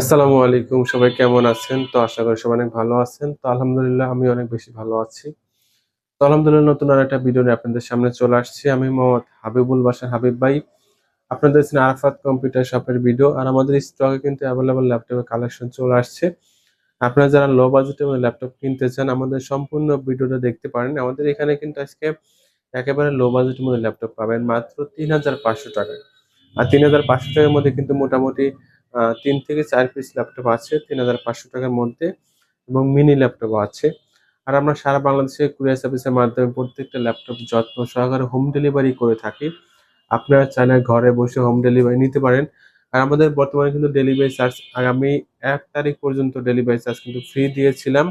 আসসালামু আলাইকুম, সবাই কেমন আছেন? তো আশা করি সবাই অনেক ভালো আছেন। তো আলহামদুলিল্লাহ আমি অনেক বেশি ভালো আছি। তো আলহামদুলিল্লাহ, নতুন আর একটা ভিডিও নিয়ে আপনাদের সামনে চলে আসছি। আমি মোহাম্মদ হাবিবুল বাসার হাবিব ভাই। আপনাদের দেখছেন আরাফাত কম্পিউটার শপের ভিডিও আর আমাদের স্টকে কিন্তু অ্যাভেলেবল ল্যাপটপের কালেকশন চলে আসছে। আপনারা যারা লো বাজেটে ল্যাপটপ কিনতে চান, আমাদের সম্পূর্ণ ভিডিওটা দেখতে পারেন। আমাদের এখানে কিন্তু আজকে একেবারে লো বাজেটের মধ্যে ল্যাপটপ পাবেন মাত্র তিন হাজার পাঁচশো টাকায়। আর তিন হাজার পাঁচশো টাকার মধ্যে কিন্তু মোটামুটি তিন থেকে চার পিস ল্যাপটপ আছে, তিন হাজার পাঁচশো টাকার মধ্যে এবং মিনি ল্যাপটপ আছে। আর আমরা সারা বাংলাদেশে কুরিয়ার সার্ভিসের মাধ্যমে প্রত্যেকটা ল্যাপটপ যত্ন সহকারে হোম ডেলিভারি করে থাকি। আপনারা চাইলে ঘরে বসে হোম ডেলিভারি নিতে পারেন। আর আমাদের বর্তমানে কিন্তু ডেলিভারি চার্জ আগামী এক তারিখ পর্যন্ত ডেলিভারি চার্জ কিন্তু ফ্রি দিয়েছিলাম।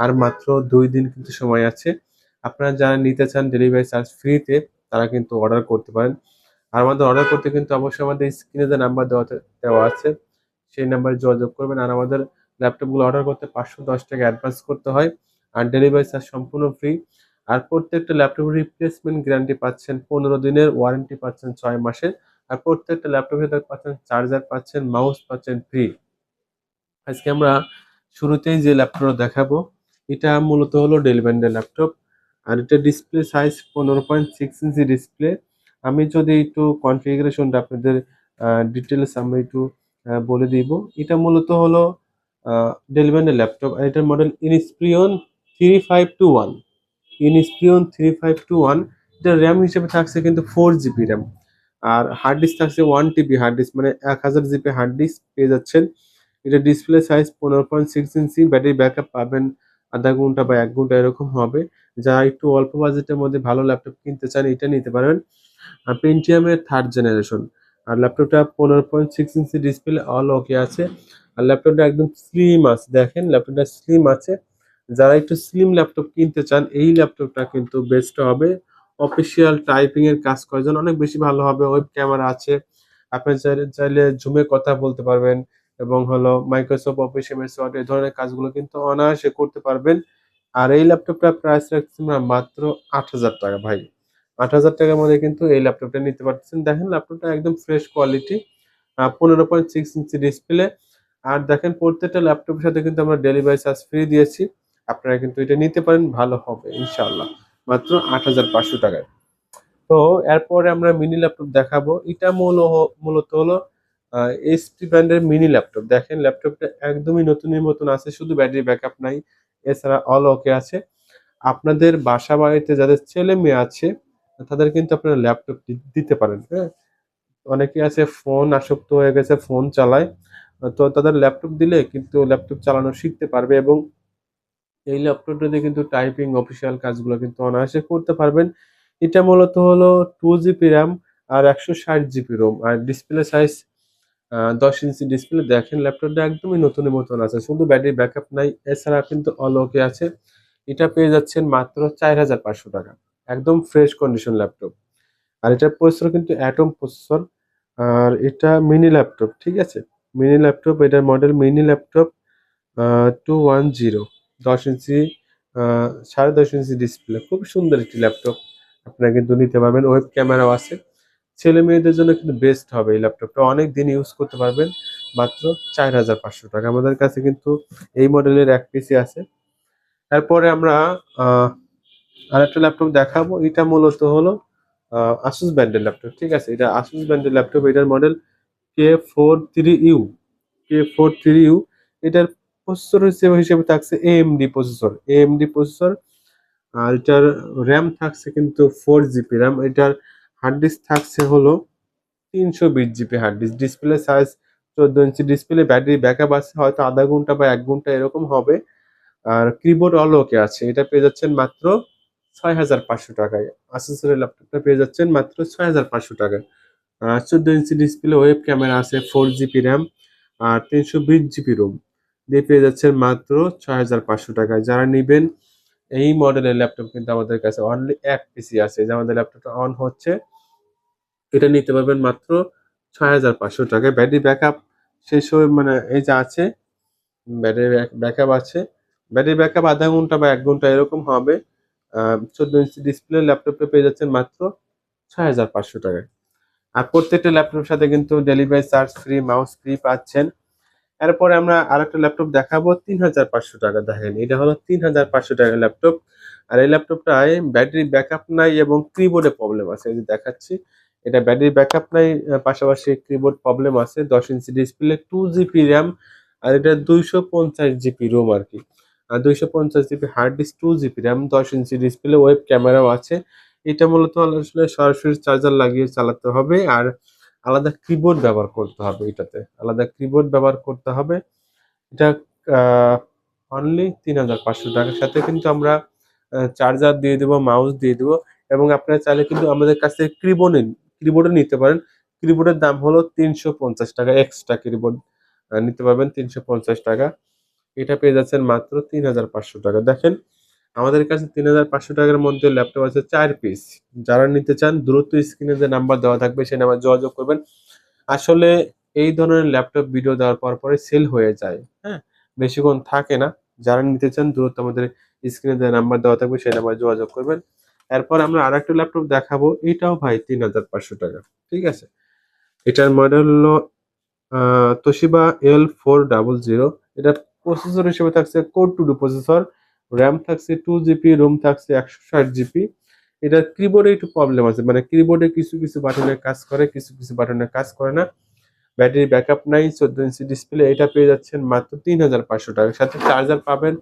আর মাত্র দুই দিন কিন্তু সময় আছে। আপনারা যারা নিতে চান ডেলিভারি চার্জ ফ্রিতে তারা কিন্তু অর্ডার করতে পারেন। আর আমাদের অর্ডার করতে কিন্তু অবশ্যই আমাদের স্ক্রিনে যে নাম্বার দেওয়া দেওয়া আছে, সেই নাম্বারে যোগাযোগ করবেন। আর আমাদের ল্যাপটপগুলো অর্ডার করতে পাঁচশো দশ টাকা অ্যাডভান্স করতে হয় আর ডেলিভারি চার্জ সম্পূর্ণ ফ্রি আর প্রত্যেকটা ল্যাপটপের রিপ্লেসমেন্ট গ্যারান্টি পাচ্ছেন পনেরো দিনের ওয়ারেন্টি পাচ্ছেন ছয় মাসের আর প্রত্যেকটা ল্যাপটপের সাথে পাচ্ছেন চার্জার পাচ্ছেন মাউস পাচ্ছেন ফ্রি আজকে আমরা শুরুতেই যে ল্যাপটপটা দেখাবো, এটা মূলত হলো ডেলব্যান্ডের ল্যাপটপ আর এটা ডিসপ্লে সাইজ পনেরো পয়েন্ট সিক্স ইঞ্চি ডিসপ্লে আমি যদি একটু কনফিগারেশনটা আপনাদের ডিটেলস আমি একটু বলে দিব। এটা মূলত হলো ডেলব্যান্ডের ল্যাপটপ আর এটার model Inspiron three five two one Inspiron three five two one এটা র্যাম হিসেবে থাকছে কিন্তু ফোর জিবি র্যাম আর হার্ড ডিস্ক থাকছে ওয়ান টিবি হার্ড ডিস্ক মানে এক হাজার জিবি হার্ড ডিস্ক পেয়ে যাচ্ছেন। এটা ডিসপ্লে সাইজ পনেরো point six inch battery backup পাবেন আধা ঘণ্টা বা এক ঘণ্টা এরকম হবে। যা একটু অল্প বাজেটের মধ্যে ভালো ল্যাপটপ কিনতে চান, এটা নিতে আর পেন্টিয়ামের থার্ড জেনারেশন আর ল্যাপটপটা পনেরো point six inch display all okay আছে। আর ল্যাপটপটা একদম স্লিম আছে, দেখেন ল্যাপটপটা স্লিম আছে। যারা একটু স্লিম ল্যাপটপ কিনতে চান, এই ল্যাপটপটা কিন্তু বেস্ট হবে। অফিসিয়াল টাইপিং এর কাজ করার জন্য অনেক বেশি ভালো হবে। ওয়েব ক্যামেরা আছে। আপনি চাইলে জুমে কথা বলতে পারবেন। এবং হলো মাইক্রোসফট অফিস এমএস ওয়ার্ড এই ধরনের কাজগুলো কিন্তু অনায়াসে করতে পারবেন। আর এই ল্যাপটপটা প্রাইস রাখছি আমরা মাত্র আট হাজার টাকা, ভাই। আট হাজার টাকার মধ্যে কিন্তু এই ল্যাপটপটা নিতে পারতেছেন। দেখেন ল্যাপটপটা একদম ফ্রেশ কোয়ালিটি পনেরো পয়েন্ট সিক্স ইঞ্চি ডিসপ্লে আর দেখেন প্রত্যেকটা ল্যাপটপের সাথে কিন্তু আমরা ডেলিভারি চার্জ ফ্রি দিয়েছি। আপনারা কিন্তু এটা নিতে পারেন, ভালো হবে ইনশাল্লাহ মাত্র আট হাজার পাঁচশো টাকায়। তো এরপরে আমরা মিনি ল্যাপটপ দেখাবো। এটা মূল মূলত হলো এইচপি ব্র্যান্ডের মিনি ল্যাপটপ দেখেন ল্যাপটপটা একদমই নতুনের মতন আছে, শুধু ব্যাটারি ব্যাকআপ নাই, এছাড়া অল ওকে আছে। আপনাদের বাসা বাড়িতে যাদের ছেলে মেয়ে আছে তাদের কিন্তু আপনারা ল্যাপটপ দিতে পারেন হ্যাঁ? অনেকে আছে ফোন আসক্ত হয়ে গেছে ফোন চালায়। তো তাদের ল্যাপটপ দিলে কিন্তু ল্যাপটপ চালানো শিখতে পারবে এবং এই ল্যাপটপটাতে কিন্তু টাইপিং অফিসিয়াল কাজগুলো কিন্তু অনায়াসে করতে পারবেন। এটা মূলত হলো টু জিবি র্যাম আর একশো ষাট জিবি রোম আর ডিসপ্লে সাইজ দশ ইঞ্চি ডিসপ্লে দেখেন ল্যাপটপটা একদমই নতুনের মতন আছে, শুধু ব্যাটারি ব্যাকআপ নাই, এছাড়া কিন্তু অল ওকে আছে। এটা পেয়ে যাচ্ছেন মাত্র চার হাজার পাঁচশো টাকা। একদম ফ্রেশ কন্ডিশন ল্যাপটপ আর এটার প্রসেসর কিন্তু অ্যাটম প্রসেসর আর এটা মিনি ল্যাপটপ ঠিক আছে? মিনি ল্যাপটপ এটার model mini laptop two one zero দশ ইঞ্চি সাড়ে দশ ইঞ্চি ডিসপ্লে খুব সুন্দর একটি ল্যাপটপ আপনারা কিন্তু নিতে পারবেন ওয়েব ক্যামেরাও আছে। ছেলে মেয়েদের জন্য কিন্তু বেস্ট হবে এই ল্যাপটপটা অনেক দিন ইউজ করতে পারবেন, মাত্র চার হাজার পাঁচশো টাকা। আমাদের কাছে কিন্তু এই মডেলের এক পিসি আছে। তারপরে আমরা আহ, আরেকটা ল্যাপটপ দেখাবো এটা মূলত হলো আসুস ব্র্যান্ডের ল্যাপটপ ঠিক আছে? এটা আসুস ব্র্যান্ডের ল্যাপটপ এটার model K four three U K four three U এটার প্রসেসর হিসেবে হিসেবে থাকছে এএমডি প্রসেসর এএমডি প্রসেসর আর এটার র্যাম থাকছে কিন্তু ফোর জিবি র্যাম এটার হার্ড ডিস্ক থাকছে হলো তিনশো বিশ GB hard disk display size চোদ্দ ইঞ্চি ডিসপ্লে ব্যাটারি ব্যাকআপ আছে হয়তো আধা ঘণ্টা বা এক ঘণ্টা এরকম হবে। আর কিবোর্ড অল ওকে আছে এটা পেয়ে যাচ্ছেন মাত্র ছয় হাজার পাঁচশো টাকায়। আসেসরের ল্যাপটপটা পেয়ে যাচ্ছেন মাত্র ছয় হাজার পাঁচশো টাকায়। চোদ্দ ইঞ্চি ডিসপ্লে ওয়েব ক্যামেরা আছে ফোর জিবি র্যাম আর তিনশো বিশ জিবি রোম দিয়ে পেয়ে যাচ্ছেন মাত্র ছয় হাজার পাঁচশো টাকায়। যারা নেবেন, এই মডেলের ল্যাপটপ কিন্তু আমাদের কাছে অনলি এক পিসি আছে। যে আমাদের ল্যাপটপটা অন হচ্ছে, এটা নিতে পারবেন মাত্র ছয় হাজার পাঁচশো টাকায়। ব্যাটারি ব্যাকআপ শেষ হয়ে মানে এই যে আছে ব্যাটারি ব্যাকআপ আছে। ব্যাটারি ব্যাকআপ আধা ঘণ্টা বা এক ঘণ্টা এরকম হবে। চোদ্দ ইঞ্চি ডিসপ্লে ল্যাপটপটা পেয়ে যাচ্ছেন মাত্র ছয় হাজার পাঁচশো টাকায় আর প্রত্যেকটা ল্যাপটপের সাথে কিন্তু delivery charge free mouse free পাচ্ছেন। এরপরে আমরা আরেকটা ল্যাপটপ দেখাবো, তিন হাজার পাঁচশো টাকা, দেখেন, এটা হলো তিন হাজার পাঁচশো টাকার ল্যাপটপ আর এই ল্যাপটপটায় ব্যাটারি ব্যাকআপ নাই এবং কিবোর্ডে প্রবলেম আছে, এই যে দেখাচ্ছি। এটা ব্যাটারি ব্যাকআপ নাই পাশাপাশি কিবোর্ড প্রবলেম আছে, দশ ইঞ্চি ডিসপ্লে টু জিবি র্যাম আর এটা দুইশো পঞ্চাশ জিবি রোম আর কি। দুইশো পঞ্চাশ GB hard disk two GB RAM দশ ইঞ্চি ডিসপ্লে ওয়েব ক্যামেরাও আছে। এটা মূলত আসলে সরাসরি চার্জার লাগিয়ে চালাতে হবে আর আলাদা কিবোর্ড ব্যবহার করতে হবে এটাতে। আলাদা কিবোর্ড ব্যবহার করতে হবে। এটা অনলি তিন হাজার পাঁচশো টাকার সাথে কিন্তু আমরা চার্জার দিয়ে দেবো মাউস দিয়ে দেবো এবং আপনারা চাইলে কিন্তু আমাদের কাছে কিবোর্ড কিবোর্ডও নিতে পারেন। কিবোর্ডের দাম হলো তিনশো পঞ্চাশ টাকা এক্সট্রা কিবোর্ড নিতে পারবেন তিনশো পঞ্চাশ টাকা। এটা পেয়ে যাচ্ছেন মাত্র তিন হাজার পাঁচশো টাকা। দেখেন, আমাদের কাছে তিন হাজার পাঁচশো টাকার মধ্যে ল্যাপটপ আছে চার পিস। যারা নিতে চান, দ্রুত স্ক্রিনে যে নাম্বার দেওয়া থাকবে, সেই নাম্বার যোগাযোগ করবেন। আসলে এই ধরনের ল্যাপটপ ভিডিও দেওয়ার পর পরে সেল হয়ে যায় হ্যাঁ? বেশিক্ষণ থাকে না। যারা নিতে চান, দ্রুত আমাদের স্ক্রিনে যে নাম্বার দেওয়া থাকবে, সেই নাম্বার যোগাযোগ করবেন। এরপর আমরা আর একটা ল্যাপটপ দেখাবো। এটাও ভাই তিন হাজার পাঁচশো টাকা, ঠিক আছে? এটার মডেল হলো Toshiba L four double zero এটা প্রসেসর হিসেবে থাকছে core two duo processor RAM থাকছে টু জিবি রোম থাকছে একশো ষাট জিবি এটার কিবোর্ডে একটু প্রবলেম আছে মানে কিবোর্ডে কিছু কিছু বাটনে কাজ করে, কিছু কিছু বাটনে কাজ করে না। ব্যাটারি ব্যাকআপ নাই, চোদ্দ ইঞ্চি ডিসপ্লে এটা পেয়ে যাচ্ছেন মাত্র তিন হাজার পাঁচশো টাকার সাথে চার্জার পাবেন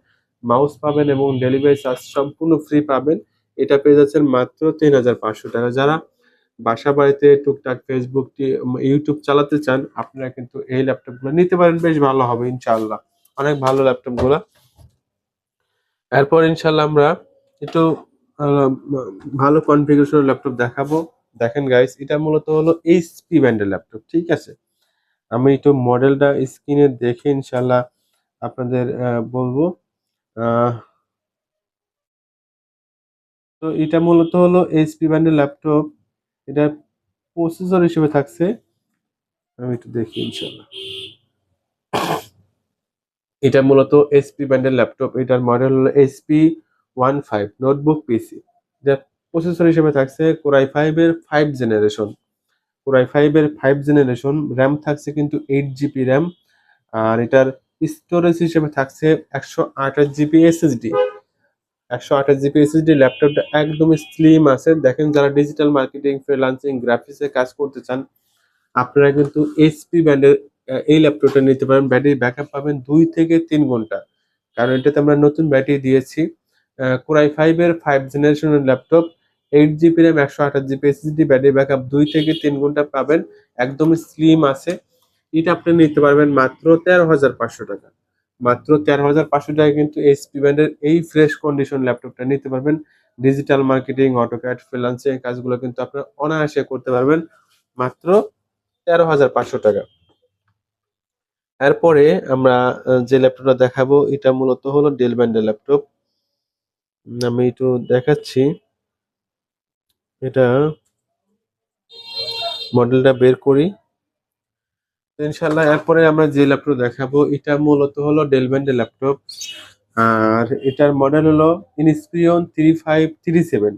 মাউস পাবেন এবং ডেলিভারি চার্জ সম্পূর্ণ ফ্রি পাবেন। এটা পেয়ে যাচ্ছেন মাত্র তিন হাজার পাঁচশো টাকা। যারা বাসা বাড়িতে টুকটাক ফেসবুক ইউটিউব চালাতে চান, আপনারা কিন্তু এই ল্যাপটপগুলো নিতে পারেন, বেশ ভালো হবে, ইনশাআল্লাহ। অনেক ভালো ল্যাপটপগুলো। এরপর ইনশাল্লাহ আমরা একটু ভালো কনফিগারেশনের ল্যাপটপ দেখাবো। দেখেন গাইস এটা মূলত হলো এইচপি ব্র্যান্ডের ল্যাপটপ, ঠিক আছে? আমি একটু মডেলটা স্ক্রিনে দেখে ইনশাল্লাহ আপনাদের বলব। তো এটা মূলত হলো এইচপি ব্যান্ডের ল্যাপটপ। এটা প্রসেসর হিসেবে থাকছে। আমি একটু দেখি ইনশাল্লাহ এটা মূলত এসপি ব্র্যান্ডের ল্যাপটপ এটার মডেল হলো SP one five notebook PC এটা প্রসেসর হিসেবে থাকছে কোরাই ফাইভ এর five generation core i five এর ফাইভ জেনারেশন র্যাম থাকছে কিন্তু এইট জিবি র্যাম আর এটার স্টোরেজ হিসেবে থাকছে একশো আঠাশ জিবি এসএসডি একশো আঠাশ জিবি এসএসডি ল্যাপটপটা একদমই স্লিম আছে। দেখেন যারা ডিজিটাল মার্কেটিং ফ্রিলান্সিং গ্রাফিক্সে কাজ করতে চান, আপনারা কিন্তু এইচপি ব্র্যান্ডের এই ল্যাপটপটা নিতে পারেন। ব্যাটারি ব্যাকআপ পাবেন দুই থেকে তিন ঘণ্টা। কারণ এটাতে আমরা নতুন ব্যাটারি দিয়েছি। কোরাই ফাইভ এর ফাইভ জেনারেশনের ল্যাপটপ। এইট জিবি র্যাম একশো আঠাশ জিবি এসএসডি ব্যাটারি ব্যাকআপ দুই থেকে তিন ঘণ্টা পাবেন। একদমই স্লিম আছে। এটা আপনি নিতে পারবেন মাত্র তেরো হাজার পাঁচশো টাকা। মাত্র তেরো হাজার পাঁচশো টাকা কিন্তু এইচপি ব্র্যান্ডের এই ফ্রেশ কন্ডিশন ল্যাপটপটা নিতে পারবেন। ডিজিটাল মার্কেটিং অটোক্যাড ফ্রিলান্সিং কাজগুলো কিন্তু আপনার অনায়াসে করতে পারবেন। মাত্র তেরো হাজার পাঁচশো টাকা। এরপরে আমরা যে ল্যাপটপটা দেখাবো, এটা মূলত হলো ডেল ব্র্যান্ডের ল্যাপটপ। আমি একটু দেখাচ্ছি। এটা মডেলটা বের করি। ইনশাল্লাহ এরপরে আমরা যে ল্যাপটপ দেখাবো, এটা মূলত হলো ডেল ব্র্যান্ডের ল্যাপটপ। আর এটার মডেল হলো Inspiron three five three seven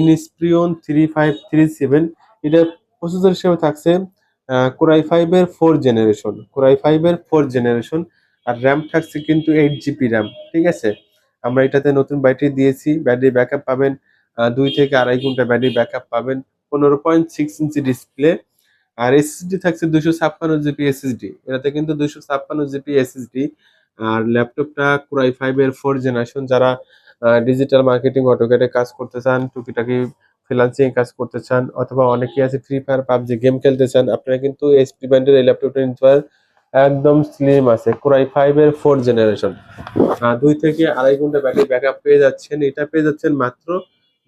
Inspiron three five three seven এটা প্রসেসর হিসেবে থাকছে কোরাই ফাইভের ফোর জেনারেশন কোরাই ফাইভের ফোর জেনারেশন আর র্যাম থাকছে কিন্তু এইট জিবি র্যাম ঠিক আছে? আমরা এটাতে নতুন ব্যাটারি দিয়েছি ব্যাটারি ব্যাকআপ পাবেন দুই থেকে আড়াই ঘণ্টা ব্যাটারি ব্যাকআপ পাবেন, পনেরো পয়েন্ট সিক্স ইঞ্চি ডিসপ্লে আর এসএসডি থাকছে দুশো ছাপ্পান্ন জিবি এসএসডি এটাতে কিন্তু দুশো ছাপ্পান্ন জিবি এসএসডি আর ল্যাপটপটা কুরাই ফাইভের ফোর জেনারেশন যারা ডিজিটাল মার্কেটিং অটোকেটে কাজ করতে চান, টুকিটাকি ফ্রিলান্সিং কাজ করতে চান অথবা অনেকেই আছে ফ্রি ফায়ার পাবজি গেম খেলতে চান, আপনারা কিন্তু এসপি ব্যান্ডের এই ল্যাপটপটা নিতে পারেন। একদম স্লিম আছে কুরাই ফাইভ এর ফোর জেনারেশন দুই থেকে আড়াই ঘণ্টা ব্যাটারি ব্যাকআপ পেয়ে যাচ্ছেন। এটা পেয়ে যাচ্ছেন মাত্র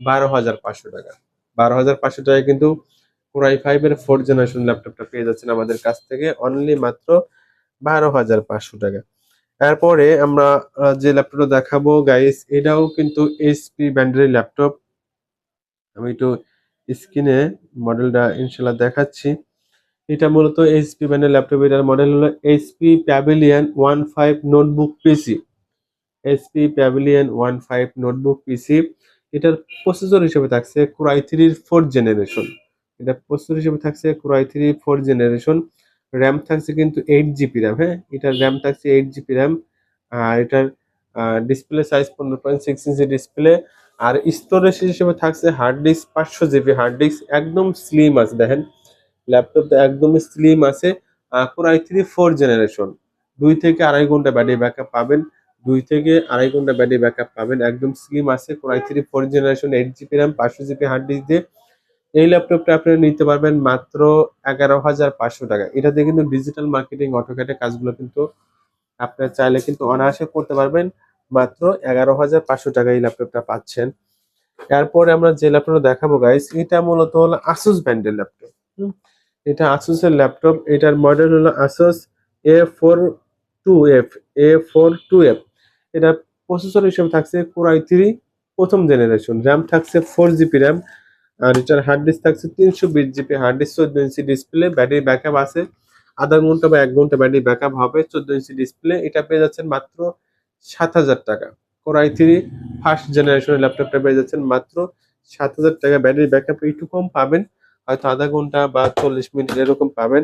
বারো হাজার পাঁচশো টাকা। বারো হাজার পাঁচশো টাকায় কিন্তু কোরাই ফাইভ এর ফোর জেনারেশন ল্যাপটপটা পেয়ে যাচ্ছেন আমাদের কাছ থেকে অনলি মাত্র বারো হাজার পাঁচশো টাকা। এরপরে আমরা যে ল্যাপটপটা দেখাবো গাইস এটাও কিন্তু এইচপি ব্র্যান্ডের ল্যাপটপ আমি একটু স্ক্রিনে মডেলটা ইনশাল্লাহ দেখাচ্ছি। এটা মূলত এইচপি ব্র্যান্ডের ল্যাপটপ এটার মডেল হলো HP Pavilion one five notebook PC HP Pavilion one five notebook PC এটার প্রসেসর হিসেবে থাকছে ক্রাই থ্রির ফোর্থ জেনারেশন এটা প্রসেসর হিসেবে থাকছে core i three fourth generation RAM থাকছে কিন্তু এইট জিবি র্যাম হ্যাঁ? এটার র্যাম থাকছে এইট জিবি র্যাম আর এটার ডিসপ্লে সাইজ পনেরো পয়েন্ট সিক্স ইঞ্চি ডিসপ্লে আর স্টোরেজ হিসেবে থাকছে হার্ড ডিস্ক পাঁচশো জিবি হার্ড ডিস্ক একদম স্লিম আছে, দেখেন। ল্যাপটপটা একদমই স্লিম আছে। Core I three four generation দুই থেকে আড়াই ঘণ্টা ব্যাটারি ব্যাকআপ পাবেন, দুই থেকে আড়াই ঘণ্টা ব্যাটারি ব্যাকআপ পাবেন, একদম স্লিম আছে। Core I three four generation eight GB RAM পাঁচশো জিবি হার্ড ডিস্ক দিয়ে। এই ল্যাপটপটা আপনারা নিতে পারবেন মাত্র এগারো হাজার পাঁচশো টাকা। এটাতে কিন্তু ডিজিটাল মার্কেটিং অটোক্যাটের কাজগুলো কিন্তু আপনারা চাইলে কিন্তু অনায়াসে করতে পারবেন। মাত্র এগারো হাজার পাঁচশো টাকা এই ল্যাপটপটা পাচ্ছেন। এরপরে আমরা যে ল্যাপটপটা দেখাবো গাইস এটা মূলত হলো আসুস ব্র্যান্ডের ল্যাপটপ। এটা আসুসের ল্যাপটপ, এটার মডেল হলো Asus A four two F A four two F এটা প্রসেসর হিসেবে থাকছে কোরাই থ্রি প্রথম জেনারেশন র্যাম থাকছে ফোর জিবি র্যাম আর এটার হার্ড ডিস্ক থাকছে তিনশো বিশ জিবি হার্ড ডিস্ক চোদ্দ ইঞ্চি ডিসপ্লে ব্যাটারি ব্যাকআপ আছে। আধা ঘণ্টা বা এক ঘণ্টা ব্যাটারি ব্যাকআপ হবে, চোদ্দ ইঞ্চি ডিসপ্লে এটা পেয়ে যাচ্ছেন মাত্র সাত হাজার টাকা। কোরাই থ্রি ফার্স্ট জেনারেশনের ল্যাপটপটা পেয়ে যাচ্ছেন মাত্র সাত হাজার টাকা। ব্যাটারি ব্যাকআপ একটু কম পাবেন, হয়তো আধা ঘণ্টা বা চল্লিশ মিনিট এরকম পাবেন।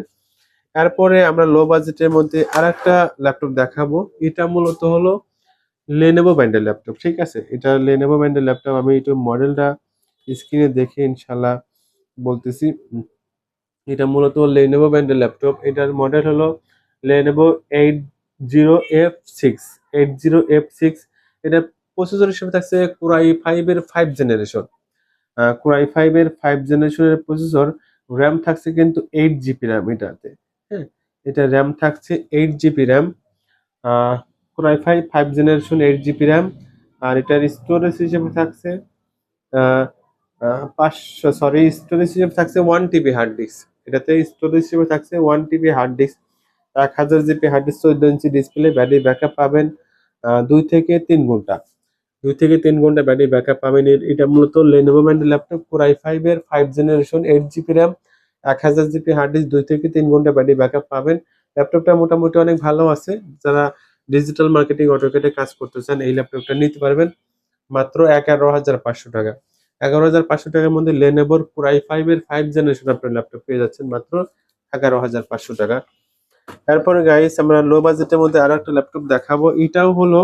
এরপরে আমরা লো বাজেটের মধ্যে আর একটা ল্যাপটপ দেখাবো। এটা মূলত হলো লেনেভো ব্র্যান্ডের ল্যাপটপ ঠিক আছে? এটা লেনেভো ব্র্যান্ডের ল্যাপটপ আমি একটু মডেলটা স্ক্রিনে দেখে ইনশাল্লাহ বলতেছি। এটা মূলত লেনেভো ব্র্যান্ডের ল্যাপটপ এটার মডেল হলো Lenovo eight zero F six, eight zero F six, এটা প্রসেসর হিসেবে থাকছে কোরাই ফাইভের ফাইভ জেনারেশন কোরাই ফাইভের ফাইভ জেনারেশনের প্রসেসর র্যাম থাকছে কিন্তু এইট জিবি র্যাম এটাতে। হ্যাঁ এটা র্যাম থাকছে eight GB RAM core i five five generation eight GB RAM আর এটার স্টোরেজ হিসেবে থাকছে পাঁচশো সরি স্টোরেজ হিসেবে থাকছে ওয়ান টিবি হার্ড ডিস্ক এটাতে স্টোরেজ হিসেবে থাকছে ওয়ান টিবি হার্ড ডিস্ক এক হাজার জিবি হার্ড ডিস্ক চোদ্দ ইঞ্চি ডিসপ্লে ব্যাটারি ব্যাকআপ পাবেন দুই থেকে তিন ঘণ্টা। দুই থেকে তিন ঘণ্টা ব্যাটারি ব্যাকআপ পাবেন। এটা মূলত লেনোভো ব্র্যান্ডের ল্যাপটপ কোরাই ফাইভ এর five generation eight GB RAM এক হাজার জিবি হার্ড ডিস্ক দুই থেকে তিন ঘণ্টা ব্যাটারি ব্যাকআপ পাবেন। ল্যাপটপটা মোটামুটি অনেক ভালো আছে। যারা ডিজিটাল মার্কেটিং অটোকেটে কাজ করতে চান, এই ল্যাপটপটা নিতে পারবেন। মাত্র এগারো হাজার পাঁচশো টাকা। এগারো হাজার পাঁচশো টাকার মধ্যে লেনেভোর কোরাই ফাইভ এর ফাইভ জেনারেশন আপনার ল্যাপটপ পেয়ে যাচ্ছেন। মাত্র এগারো হাজার পাঁচশো টাকা। তারপরে গাইস আমরা লো বাজেটের মধ্যে আরও একটা ল্যাপটপ দেখাবো। এটাও হলো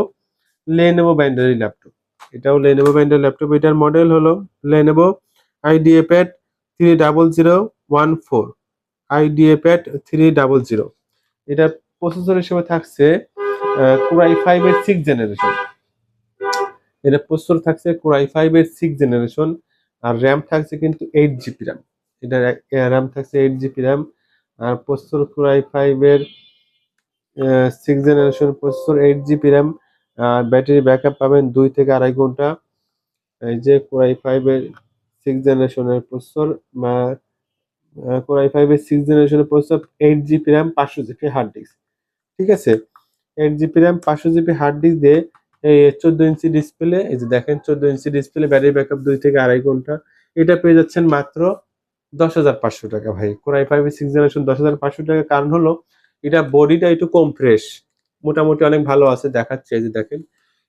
লেনেভো ব্র্যান্ডের ল্যাপটপ এটাও লেনেভো ব্র্যান্ডের ল্যাপটপ এটার মডেল হলো Lenovo IdeaPad three double zero one four Idea three double zero এটার প্রসেসর হিসেবে থাকছে কোরাই ফাইভ এর সিক্স জেনারেশন এটা প্রসেসর থাকছে কোরাই ফাইভ এর সিক্স জেনারেশন আর র্যাম থাকছে কিন্তু এইট জিবি র্যাম এটা র্যাম থাকছে এইট জিবি র্যাম আর প্রসেসর কোরাই ফাইভ এর six generation processor eight GB RAM battery backup পাবেন দুই থেকে আড়াই ঘণ্টা। এই যে কোরাই ফাইভ এর সিক্স জেনারেশনের প্রসেসর কোরাই ফাইভ এর সিক্স জেনারেশনের প্রসেসর এইট জিবি র্যাম পাঁচশো জিবি হার্ড ডিস্ক ঠিক আছে? এইট জিবি র্যাম পাঁচশো জিবি হার্ড ডিস্ক দিয়ে এই চোদ্দ ইঞ্চি ডিসপ্লে এই যে দেখেন চোদ্দ ইঞ্চি ডিসপ্লে ব্যাটারি ব্যাকআপ দুই থেকে আড়াই ঘণ্টা। এটা পেয়ে যাচ্ছেন মাত্র দশ হাজার পাঁচশো টাকা ভাই। কোরাই ফাইভ সিক্স জেনারেশন দশ হাজার পাঁচশো টাকা। কারণ হলো, এটা বডিটা একটু কম ফ্রেশ মোটামুটি অনেক ভালো আছে, দেখাচ্ছে যে দেখেন।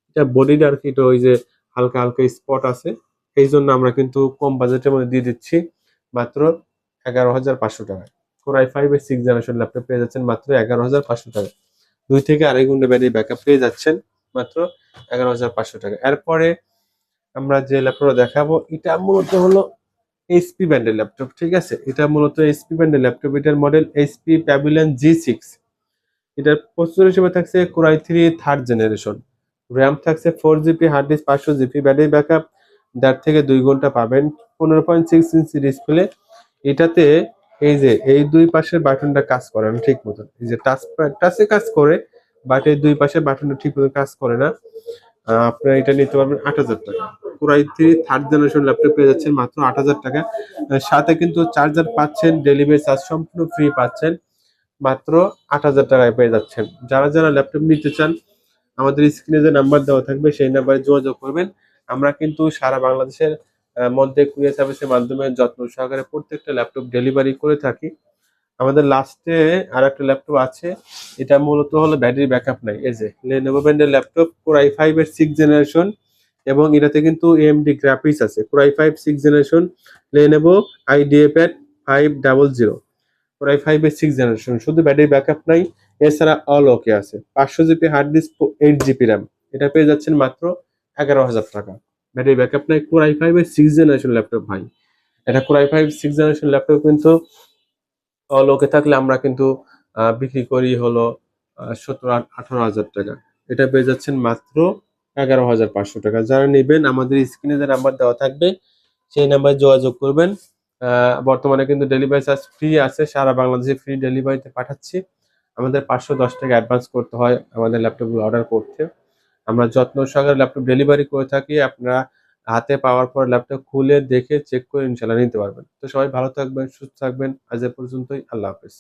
এটা বডিটা আর কি একটু ওই যে হালকা হালকা স্পট আছে। এই জন্য আমরা কিন্তু কম বাজেটের মধ্যে দিয়ে দিচ্ছি মাত্র এগারো হাজার পাঁচশো টাকা কোরাই ফাইভ এর সিক্স জেনারেশন ল্যাপটপ পেয়ে যাচ্ছেন মাত্র এগারো হাজার পাঁচশো টাকা দুই থেকে আড়াই ঘণ্টা ব্যাটারি ব্যাকআপ পেয়ে যাচ্ছেন মাত্র এগারো হাজার পাঁচশো টাকা এরপরে আমরা যে ল্যাপটপ দেখাবো, এটা মূলত হলো এইচপি ব্র্যান্ডের ল্যাপটপ ঠিক আছে? এটা মূলত এইচপি ব্র্যান্ডের ল্যাপটপ এটার model HP Pavilion G six এটার প্রসেসর হিসেবে থাকছে core i three third generation RAM থাকছে ফোর জিবি হার্ড ডিস্ক পাঁচশো জিবি ব্যাটারি ব্যাকআপ দেড় থেকে দুই ঘণ্টা পাবেন, পনেরো পয়েন্ট সিক্স ইঞ্চি ডিসপ্লে এটাতে এই যে, এই দুই পাশের বাটনটা কাজ করে না ঠিক মতন। এই যে টাচ টাচে কাজ করে বাট এই দুই পাশের বাটনটা ঠিক মতো কাজ করে না। আপনারা এটা নিতে পারবেন আট হাজার টাকা। Core i three third generation laptop পেয়ে যাচ্ছেন মাত্র আট হাজার টাকা। সাথে কিন্তু চার্জার পাচ্ছেন ডেলিভারি চার্জ সম্পূর্ণ ফ্রি পাচ্ছেন, মাত্র আট হাজার টাকায় পেয়ে যাচ্ছেন। যারা যারা ল্যাপটপ নিতে চান, আমাদের স্ক্রিনে যে নাম্বার দেওয়া থাকবে, সেই নাম্বারে যোগাযোগ করবেন। আমরা কিন্তু সারা বাংলাদেশের মধ্যে কুরিয়ার সার্ভিসের মাধ্যমে যত্ন সহকারে প্রত্যেকটা ল্যাপটপ ডেলিভারি করে থাকি। আমাদের লাস্টে আর একটা ল্যাপটপ আছে। এটা মূলত হলো ব্যাটারি ব্যাকআপ নাই। এই যে লেনোভো ব্র্যান্ডের ল্যাপটপ কোরাই ফাইভ এর সিক্স জেনারেশন এবং এটাতে কিন্তু এএমডি গ্রাফিক্স আছে। Core i five six generation Lenovo IdeaPad five double zero core i five এর সিক্স জেনারেশন শুধু ব্যাটারি ব্যাকআপ নাই, এছাড়া অল ওকে আছে। পাঁচশো GB hard disk eight GB RAM এটা পেয়ে যাচ্ছেন মাত্র এগারো হাজার টাকা। ব্যাটারি ব্যাকআপ নাই কোরাই ফাইভ এর সিক্স জেনারেশন ল্যাপটপ ভাই। এটা core i five six generation laptop কিন্তু অল ওকে থাকলে আমরা কিন্তু বিক্রি করি হলো সতেরো আঠারো হাজার টাকা। এটা পেয়ে যাচ্ছেন মাত্র এগারো হাজার পাঁচশো টাকা। যারা নেবেন, আমাদের স্ক্রিনে যে নাম্বার দেওয়া থাকবে, সেই নাম্বারে যোগাযোগ করবেন। বর্তমানে কিন্তু ডেলিভারি চার্জ ফ্রি আছে। সারা বাংলাদেশে ফ্রি ডেলিভারিতে পাঠাচ্ছি। আমাদের পাঁচশো দশ টাকা অ্যাডভান্স করতে হয় আমাদের ল্যাপটপগুলো অর্ডার করতে। আমরা যত্ন সহকারে ল্যাপটপ ডেলিভারি করে থাকি। আপনারা হাতে পাওয়ার পর ল্যাপটপ খুলে দেখে চেক করে ইনশাল্লাহ নিতে পারবেন। তো সবাই ভালো থাকবেন, সুস্থ থাকবেন। আজ এ পর্যন্তই, আল্লাহ হাফেজ।